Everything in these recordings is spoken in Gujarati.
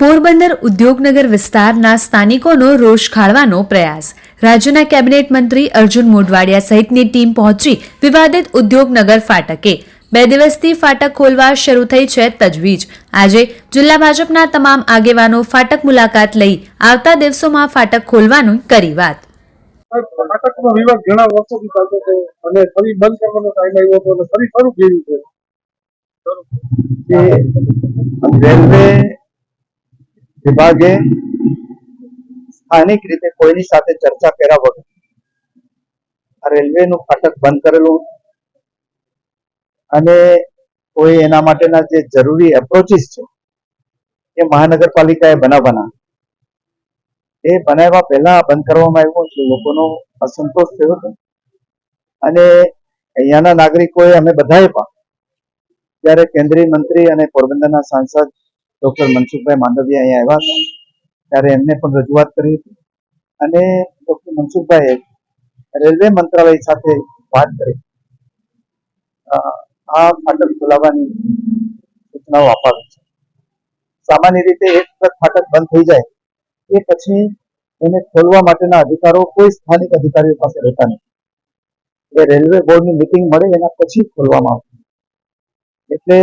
પોરબંદર ઉદ્યોગનગર વિસ્તારના સ્થાનિકોનો રોષ ખાળવાનો પ્રયાસ. રાજ્યના કેબિનેટ મંત્રી અર્જુન મોઢવાડિયા સહિતની ટીમ પહોંચી વિવાદિત ઉદ્યોગનગર ફાટકે. બે દિવસથી ફાટક ખોલવા શરૂ થઈ છે તજવીજ. આજે જિલ્લા ભાજપના તમામ આગેવાનો ફાટક મુલાકાત લઈ આવતા દિવસોમાં ફાટક ખોલવાનું કરી વાત. ફાટકનો વિવાદ ઘણા વર્ષોથી ચાલતો હતો અને ફરી બંધ કરવાનો ટાઈમ આવ્યો હતો અને ફરી શરૂ કર્યું છે. રેલવે વિભાગે સ્થાનિક રીતે કોઈની સાથે ચર્ચા કર્યા વગર રેલવેનું ફાટક બંધ કરેલું અને કોઈ એના માટેના જે જરૂરી એપ્રોચીસ છે, એ મહાનગરપાલિકાએ બનાવવાના. એ બનાવ્યા પહેલા બંધ કરવામાં આવ્યું છે લોકોનો અસંતોષ થયો હતો. અને અહીંયાના નાગરિકોએ અમે બધાએ પણ ત્યારે કેન્દ્રીય મંત્રી અને પોરબંદરના સાંસદ ડોક્ટર મનસુખભાઈ માંડવિયા અહીંયા આવ્યા હતા ત્યારે એમને પણ રજૂઆત કરી હતી. અને ડોક્ટર મનસુખભાઈએ રેલવે મંત્રાલય સાથે વાત કરી. આ ફાટક ખોલાવવાની સૂચનાઓ અપાવી છે. સામાન્ય રીતે એક વખત ફાટક બંધ થઈ જાય. એ પછી એને ખોલવા માટેના અધિકારો કોઈ સ્થાનિક અધિકારીઓ પાસે રહેતા નથી. એ રેલવે બોર્ડની મિટિંગ મળે એના પછી ખોલવામાં આવશે. એટલે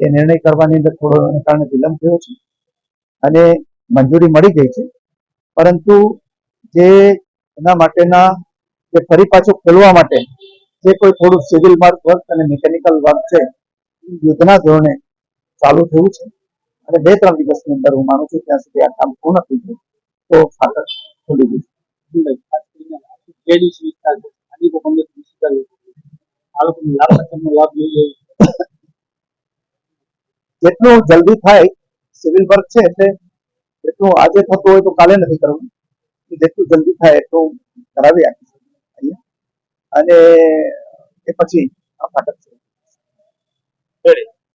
એ નિર્ણય કરવાની અંદર થોડો એના કારણે વિલંબ થયો છે અને મંજૂરી મળી ગઈ છે. પરંતુ જે એના માટેના જે ફરી પાછું ખોલવા માટે જે કોઈ થોડું સિવિલ માર્ક વર્ક અને મિકેનિકલ વર્ક છે એ યુદ્ધના ધોરણે ચાલુ થયું છે. અને બે ત્રણ દિવસની અંદર હું માનું છું ત્યાં સુધી આ કામ પૂર્ણ થઈ જાય તો ફાટક ખોલી લાભ લાભ લઈ જેટલું જલ્દી થાય સિવિલ વર્ક છે એટલે જેટલું આજે થતું હોય તો કાલે નથી કરવું. જેટલું જલ્દી થાય એટલું કરાવી આપીશું. અને એ પછી